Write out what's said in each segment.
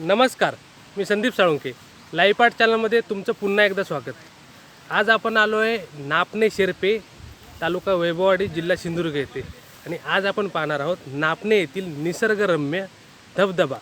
नमस्कार मी संदीप साळुंके. लाईपाट चॅनलमध्ये तुमचं पुन्हा एकदा स्वागत. आज आपण आलो आहे नापणे शेरपे तालुका वैभववाडी जिल्हा सिंधुदुर्ग येथे. आणि आज आपण पाहणार आहोत नापणे येथील निसर्गरम्य धबधबा.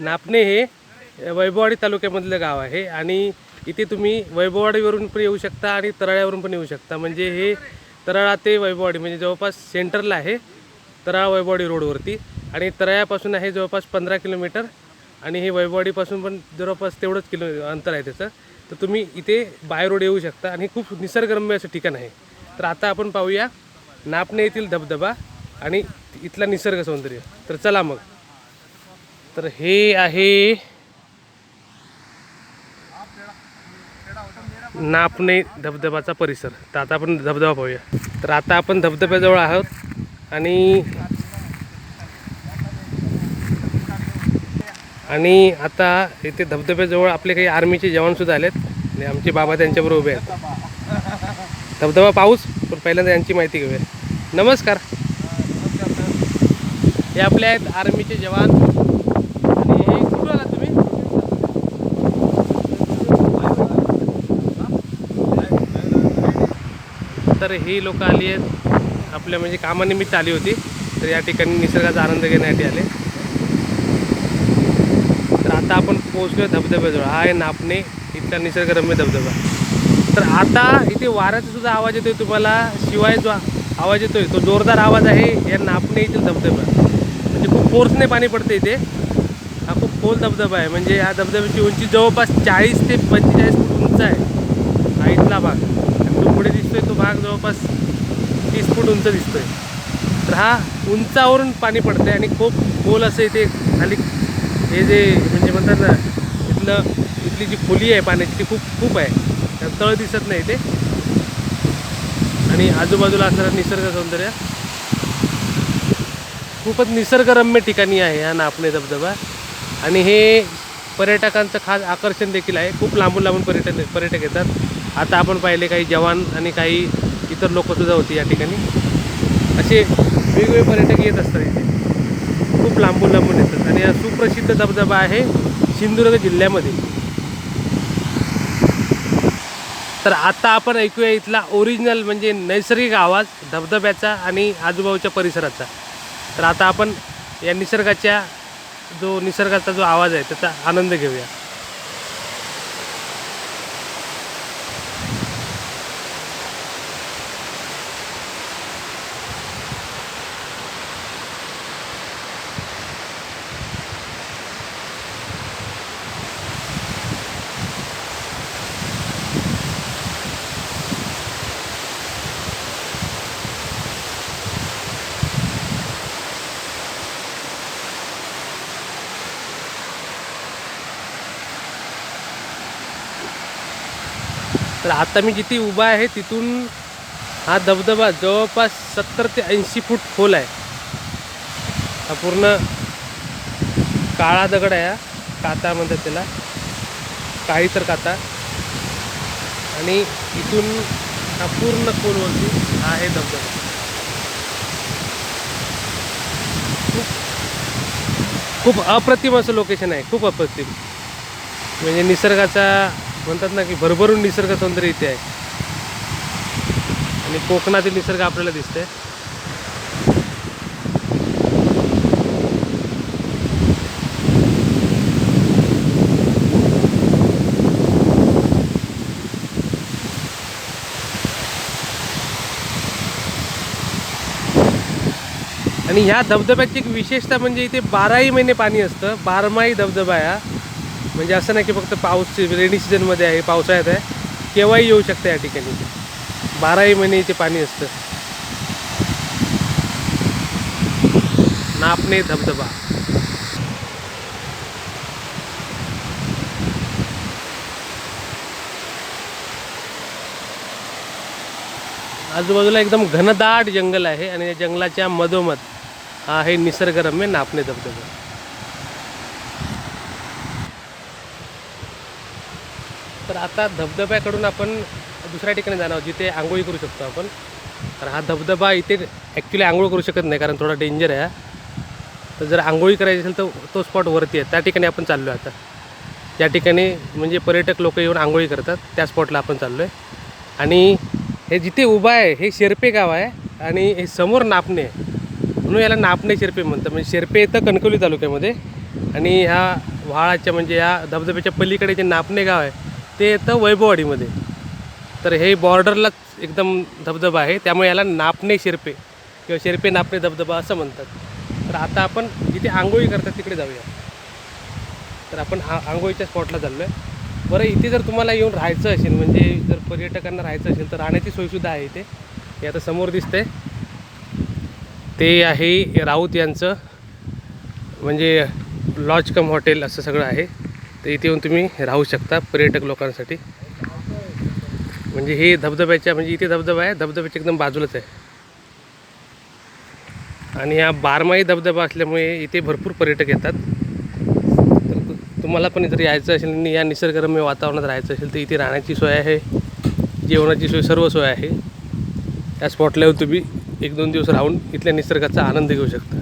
नापणे हे वैभववाडी तालुक्यामधलं गाव आहे आणि इथे तुम्ही वैभववाडीवरून पण येऊ शकता आणि तराळ्यावरून पण येऊ शकता. म्हणजे हे तराळा ते वैभववाडी म्हणजे जवळपास सेंटरला आहे तराळा वैभववाडी रोडवरती. आणि तराळ्यापासून आहे जवळपास पंधरा किलोमीटर. आणि हे वैभववाडीपासून पण जवळपास तेवढंच किलो अंतर आहे त्याचं. तर तुम्ही इथे बाय रोड येऊ शकता आणि खूप निसर्गरम्य असं ठिकाण आहे. तर आता आपण पाहूया नापणे येथील धबधबा आणि इथला निसर्ग सौंदर्य. तर चला मग. तर हे आहे नापणे धबधबाचा परिसर. तर आता आपण धबधबा पाहूया. तर आता आपण धबधब्याजवळ आहोत आणि आणि आता इथे धबधब्याजवळ आपले काही आर्मीचे जवानसुद्धा आलेत. आणि आमचे बाबा त्यांच्याबरोबर उभे आहेत. धबधबा पाऊस पण पहिल्यांदा यांची माहिती घेऊया. नमस्कार. हे आपले आहेत आर्मीचे जवान. आणि हे कुठून आलात तुम्ही? तर ही लोक आली आहेत. आपल्या म्हणजे कामानिमित्त आली होती. तर या ठिकाणी निसर्गाचा आनंद घेण्यासाठी आले. आता आपण पोहोचलो धबधब्याजवळ. हा आहे नापणे इथला निसर्गरम्य धबधबा. तर आता इथे वाऱ्याचा सुद्धा आवाज येतोय तुम्हाला. शिवाय जो आवाज येतोय तो जोरदार आवाज आहे या नापणे येथील धबधबा. म्हणजे खूप फोर्सने पाणी पडते इथे. हा खूप खोल धबधबा आहे. म्हणजे या धबधब्याची उंची जवळपास चाळीस ते पंचेचाळीस फूट उंच आहे. हा इथला भाग. आणि तो पुढे दिसतोय तो भाग जवळपास तीस फूट उंच दिसतोय. तर हा उंचावरून पाणी पडतंय आणि खूप खोल असं इथे खाली हे जे म्हणजे ना इथलं इथली जी खोली आहे पाण्याची ती खूप खूप आहे. त्यात तळ दिसत नाही इथे आणि आजूबाजूला असणारं निसर्ग सौंदर्य खूपच निसर्गरम्य ठिकाणी आहे हा नापणे धबधबा. आणि हे पर्यटकांचं खास आकर्षण देखील आहे. खूप लांबून लांबून पर्यटन पर्यटक येतात. आता आपण पाहिले काही जवान आणि काही इतर लोकसुद्धा होती या ठिकाणी. असे वेगवेगळे पर्यटक येत असतात इथे. खूप लांबून लांबून येतात. आणि हा सुप्रसिद्ध धबधबा आहे सिंधुदुर्ग जिल्ह्यामध्ये. तर आता आपण ऐकूया इथला ओरिजिनल म्हणजे नैसर्गिक आवाज धबधब्याचा आणि आजूबाजूच्या परिसराचा. तर आता आपण या निसर्गाच्या जो निसर्गाचा जो आवाज आहे त्याचा आनंद घेऊया. तर आता मी जिथे उभा आहे तिथून हा धबधबा जवळपास सत्तर ते ऐंशी फूट खोल आहे. हा पूर्ण काळा दगड आहे हा काता म्हणतात त्याला. काळी तर काता. आणि इथून हा पूर्ण खोलवरती हा आहे धबधबा. खूप खूप अप्रतिम असं लोकेशन आहे खूप अप्रतिम. म्हणजे निसर्गाचा म्हणतात ना की भरभरून निसर्ग सौंदर्य इथे आहे. आणि कोकणातील निसर्ग आपल्याला दिसतंय. आणि ह्या धबधब्याची एक विशेषता म्हणजे इथे बाराही महिने पाणी असतं. बारमाही धबधबा आहे हा. म्हणजे असं नाही की फक्त पाऊस रेनी सीझनमध्ये म्हणजे आहे पावसाळ्यात आहे. केव्हाही येऊ शकतं या ठिकाणी. बाराही महिने इथे पाणी असतं. नापणे धबधबा. आजूबाजूला एकदम घनदाट जंगल आहे आणि या जंगलाच्या मधोमध हा आहे निसर्गरम्य नापणे धबधबा. तर आता धबधब्याकडून आपण दुसऱ्या ठिकाणी जाणार जिथे आंघोळी करू शकतो आपण. तर हा धबधबा इथे ॲक्च्युली आंघोळ करू शकत नाही कारण थोडा डेंजर आहे तर जर आंघोळी करायची असेल तर तो स्पॉट वरती आहे. त्या ठिकाणी आपण चाललो आहे आता. या ठिकाणी म्हणजे पर्यटक लोक येऊन आंघोळी करतात त्या स्पॉटला आपण चाललो आहे आणि हे जिथे उभा आहे हे शेर्पे गाव आहे आणि हे समोर नापणे. आहे म्हणून याला नापणे शेर्पे म्हणतात. म्हणजे शेर्पे येतं कणकवली तालुक्यामध्ये. आणि ह्या व्हाळाच्या म्हणजे ह्या धबधब्याच्या पलीकडे जे नापणे गाव आहे ते येतं वैभववाडीमध्ये. तर हे बॉर्डरलाच एकदम धबधबा आहे. त्यामुळे याला नापणे शिरपे किंवा शिरपे नापणे धबधबा असं म्हणतात. तर आता आपण जिथे आंघोळी करतात तिकडे जाऊया. तर आपण आ आंघोळीच्या स्पॉटला चाललो आहे बरं इथे जर तुम्हाला येऊन राहायचं असेल म्हणजे जर पर्यटकांना राहायचं असेल तर राहण्याची सोयसुद्धा आहे इथे. हे आता समोर दिसतंय. ते आहे राऊत यांचं म्हणजे लॉज कम हॉटेल असं सगळं आहे. तर इथे येऊन तुम्ही राहू शकता पर्यटक लोकांसाठी. म्हणजे हे धबधब्याच्या म्हणजे इथे धबधबा आहे धबधब्याच्या एकदम बाजूलाच आहे. आणि हा बारमाही धबधबा असल्यामुळे इथे भरपूर पर्यटक येतात. तर तुम्हाला पण जर यायचं असेल आणि या निसर्गरम्य वातावरणात राहायचं असेल तर इथे राहण्याची सोय आहे जेवणाची सोय सर्व सोय आहे. त्या स्पॉटला येऊन तुम्ही एक दोन दिवस राहून इथल्या निसर्गाचा आनंद घेऊ शकता.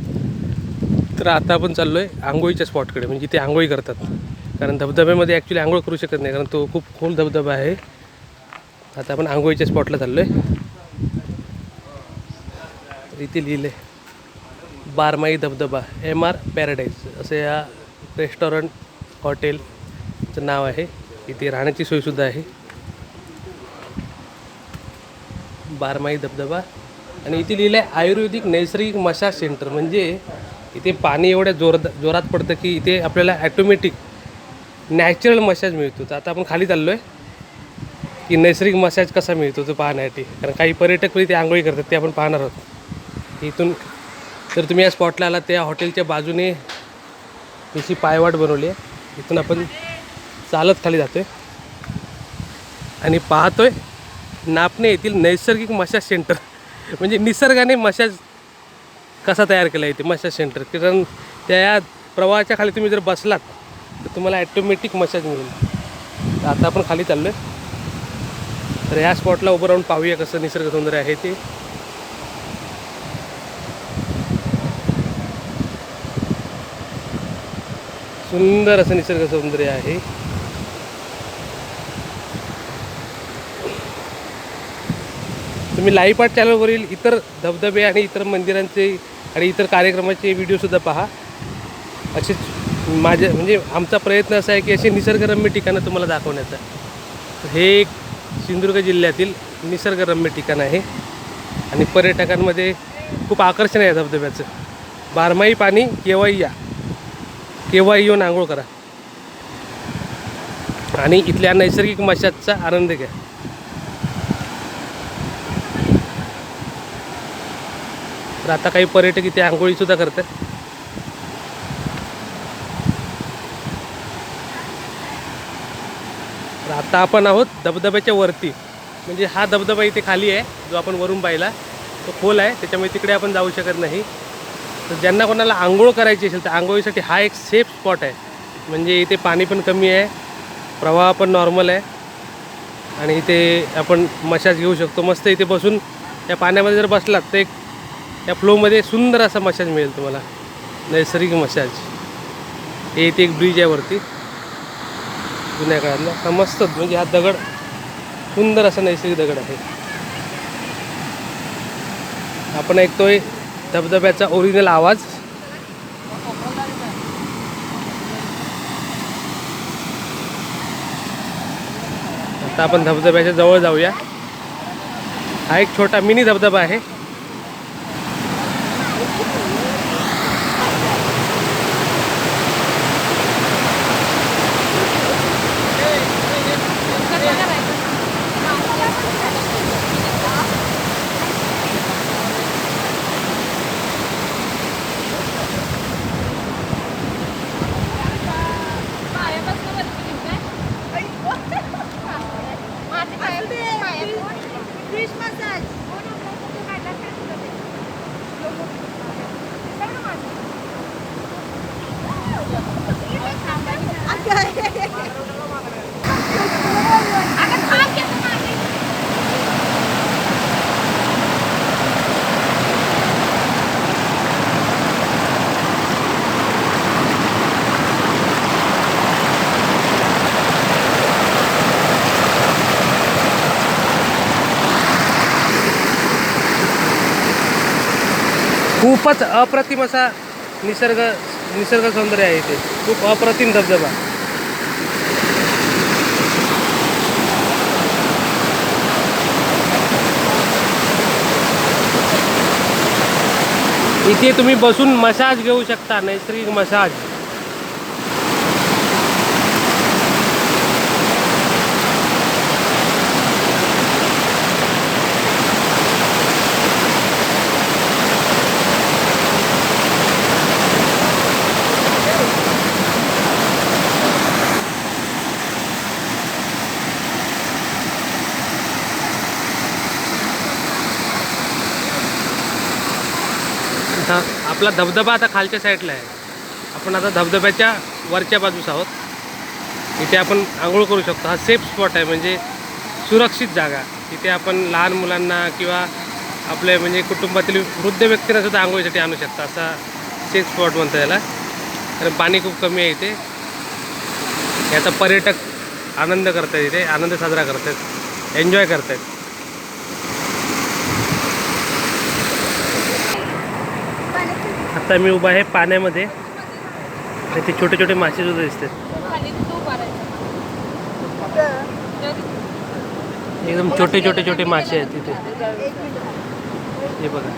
तर आता आपण चाललो आहे आंघोळीच्या स्पॉटकडे म्हणजे इथे आंघोळी करतात. कारण धबधब्यामध्ये ॲक्च्युली आंघोळ करू शकत नाही कारण तो खूप खोल धबधबा आहे. आता आपण आंघोळीच्या स्पॉटला चाललो आहे इथे लिहिलं आहे बारमाई धबधबा एम आर पॅराडाईज असं या रेस्टॉरंट हॉटेलचं नाव आहे. इथे राहण्याची सोयसुद्धा आहे. बारमाई धबधबा. आणि इथे लिहिलं आहे आयुर्वेदिक नैसर्गिक मसाज सेंटर म्हणजे इथे पाणी एवढ्या जोर जोरात पडतं की इथे आपल्याला ॲटोमॅटिक नॅचरल मसाज मिळतो. तर आता आपण खाली चाललो आहे की नैसर्गिक मसाज कसा मिळतो तो पाहण्यासाठी. कारण काही पर्यटक पण इथे आंघोळी करतात ते आपण पाहणार आहोत. इथून तर तुम्ही या स्पॉटला आला त्या हॉटेलच्या बाजूने त्याची पायवाट बनवली आहे. इथून आपण चालत खाली जातो आहे आणि पाहतोय नापणे येथील नैसर्गिक मसाज सेंटर म्हणजे निसर्गाने मसाज कसा तयार केला इथे मसाज सेंटर कारण त्या या प्रवाहाच्या खाली तुम्ही जर बसलात तर तुम्हाला ॲटोमॅटिक मसाज मिळेल. तर आता आपण खाली चाललो आहे तर ह्या स्पॉटला उभं राहून पाहूया कसं निसर्ग सौंदर्य आहे ते. सुंदर असं निसर्ग सौंदर्य आहे. तुम्ही लाईव्ह पार्ट चॅनलवरील इतर धबधबे आणि इतर मंदिरांचे आणि इतर कार्यक्रमाचे व्हिडिओसुद्धा पहा. असेच माझ्या म्हणजे आमचा प्रयत्न असा आहे की असे निसर्गरम्य ठिकाणं तुम्हाला दाखवण्याचा. हे एक सिंधुदुर्ग जिल्ह्यातील निसर्गरम्य ठिकाण आहे. आणि पर्यटकांमध्ये खूप आकर्षण आहे धबधब्याचं. बारमाही पाणी केव्हाही या. केव्हाही येऊन आंघोळ करा. आणि इथल्या नैसर्गिक मशाजचा आनंद घ्या. तर आता काही पर्यटक इथे आंघोळीसुद्धा करतात. तर आता आपण आहोत धबधब्याच्या वरती. म्हणजे हा धबधबा इथे खाली आहे जो आपण वरून पाहिला. तो खोल आहे त्याच्यामुळे तिकडे आपण जाऊ शकत नाही. तर ज्यांना कोणाला आंघोळ करायची असेल तर आंघोळीसाठी हा एक सेफ स्पॉट आहे. म्हणजे इथे पाणी पण कमी आहे प्रवाह पण नॉर्मल आहे. आणि इथे आपण मसाज घेऊ शकतो. मस्त इथे बसून त्या पाण्यामध्ये जर बसलात तर एक त्या फ्लोमध्ये सुंदर असा मसाज मिळेल तुम्हाला. नैसर्गिक मसाज हे इथे एक ब्रिज आहे वरती. जुन्या काळातला हा मस्त म्हणजे हा दगड सुंदर असा नैसर्गिक दगड आहे. आपण ऐकतोय धबधब्याचा ओरिजिनल आवाज. आता आपण धबधब्याच्या जवळ जाऊया. हा एक छोटा मिनी धबधबा आहे. खूपच अप्रतिम असा निसर्ग निसर्ग सौंदर्य आहे इथे. खूप अप्रतिम धबधबा. इथे तुम्ही बसून मसाज घेऊ शकता नैसर्गिक मसाज आता आपला धबधबा आता खालच्या साईडला आहे. आपण आता धबधब्याच्या वरच्या बाजूस आहोत. इथे आपण आंघोळ करू शकतो. हा सेफ स्पॉट आहे म्हणजे सुरक्षित जागा. इथे आपण लहान मुलांना किंवा आपले म्हणजे कुटुंबातील वृद्ध व्यक्तींना सुद्धा आंघोळीसाठी आणू शकता. असा सेफ स्पॉट म्हणतो याला. कारण पाणी खूप कमी आहे इथे. याचा पर्यटक आनंद करतात इथे. आनंद साजरा करतात. एन्जॉय करतात. आता मी उभा आहे पाण्यामध्ये. ते छोटे छोटे मासे सुद्धा दिसतात. एकदम छोटे छोटे छोटे मासे आहेत तिथे हे बघा.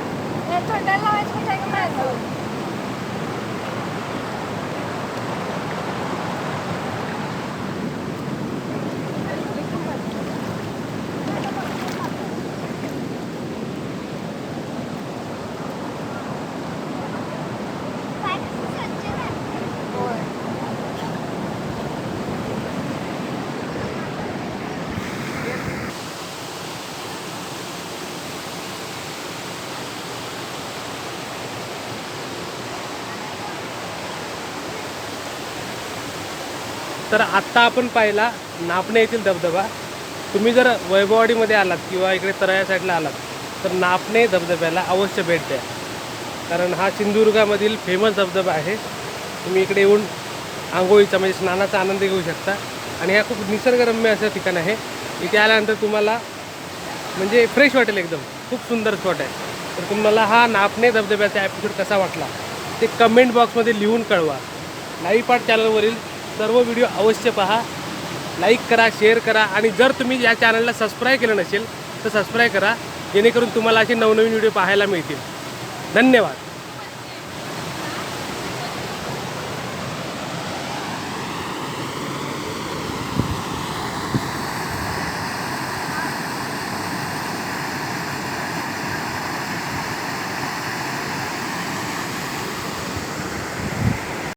तर आत्ता आपण पाहिला नापणे येथील धबधबा. तुम्ही जर वैभववाडीमध्ये आलात किंवा इकडे तराया साईडला आलात तर नापणे धबधब्याला अवश्य भेट द्या. कारण हा सिंधुदुर्गामधील फेमस धबधबा आहे. तुम्ही इकडे येऊन आंघोळीचा म्हणजे स्नानाचा आनंद घेऊ शकता. आणि हा खूप निसर्गरम्य असं ठिकाण आहे. इथे आल्यानंतर तुम्हाला म्हणजे फ्रेश वाटेल एकदम. खूप सुंदर स्पॉट आहे. तर तुम्हाला हा नापणे धबधब्याचा एपिसोड कसा वाटला ते कमेंट बॉक्समध्ये लिहून कळवा. लाईव्ह पार्ट चॅनलवरील सर्व व्हिडिओ अवश्य पहा. लाईक करा शेअर करा आणि जर तुम्ही या चॅनलला सबस्क्राईब केलं नसेल तर सबस्क्राईब करा. जेणेकरून तुम्हाला असे नवनवीन व्हिडिओ पाहायला मिळतील. धन्यवाद.